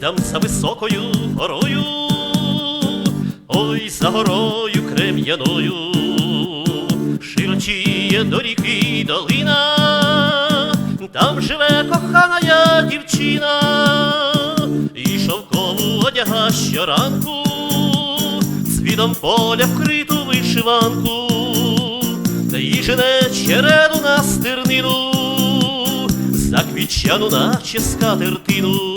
там за високою горою, ой, за горою крем'яною, широчіє до ріки долина, там живе кохана я дівчина, і шовкову одяга щоранку, свідом поля вкриту вишиванку, та їй жене череду на стернину, заквічану, наче скатертину.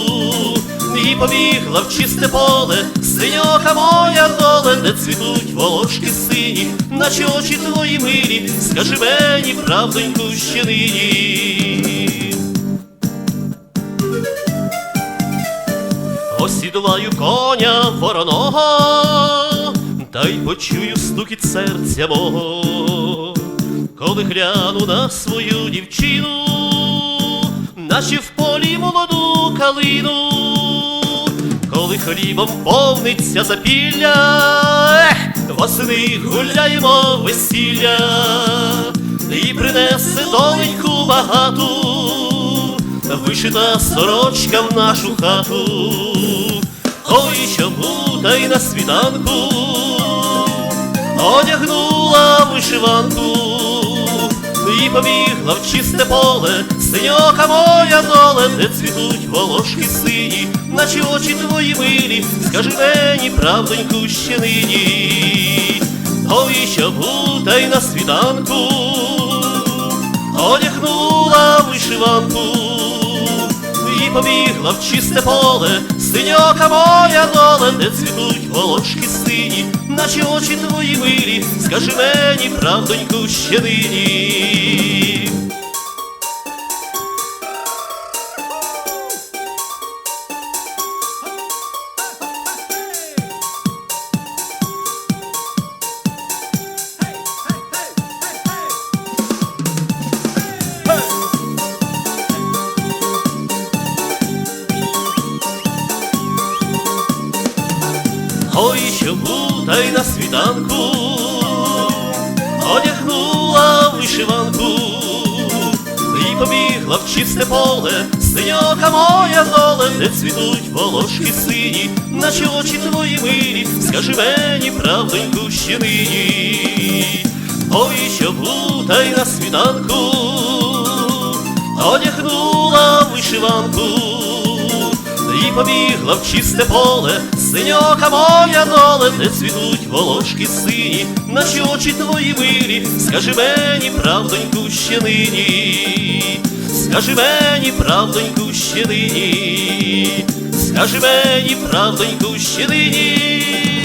і побігла в чисте поле, синьока моя доле, де цвітуть волошки сині, наче очі твої милі, скажи мені, правдоньку ще нині. Осідлаю коня вороного, та й почую стукіт серця мого, коли гляну на свою дівчину, наче в полі молоду калину, коли хлібом повниться запілля, ех, восени гуляємо весілля, і принесе доленьку багату вишита сорочка в нашу хату. Ой, чому та й на світанку одягнула вишиванку і побігла в чисте поле, синьока моя доле, де цвітуть волошки сині, наче очі твої милі, скажи мені, правдоньку ще нині. Ой, чому та й на світанку одягнула вишиванку і побігла в чисте поле, синьока моя доле, де цвітуть волошки сині, наче очі твої милі, скажи мені, правдоньку ще нині. Та й на світанку одягнула вишиванку і побігла в чисте поле, синьока моя доле, де цвітуть волошки сині, наче очі твої милі, скажи мені, правдоньку ще нині. Ой, чому та й на світанку одягнула вишиванку і побігла в чисте поле, синьока моя доле, де цвітуть волошки сині, наші очі твої милі, скажи мені, правдоньку ще нині, скажи мені, правдоньку ще нині, скажи мені, правдоньку ще нині.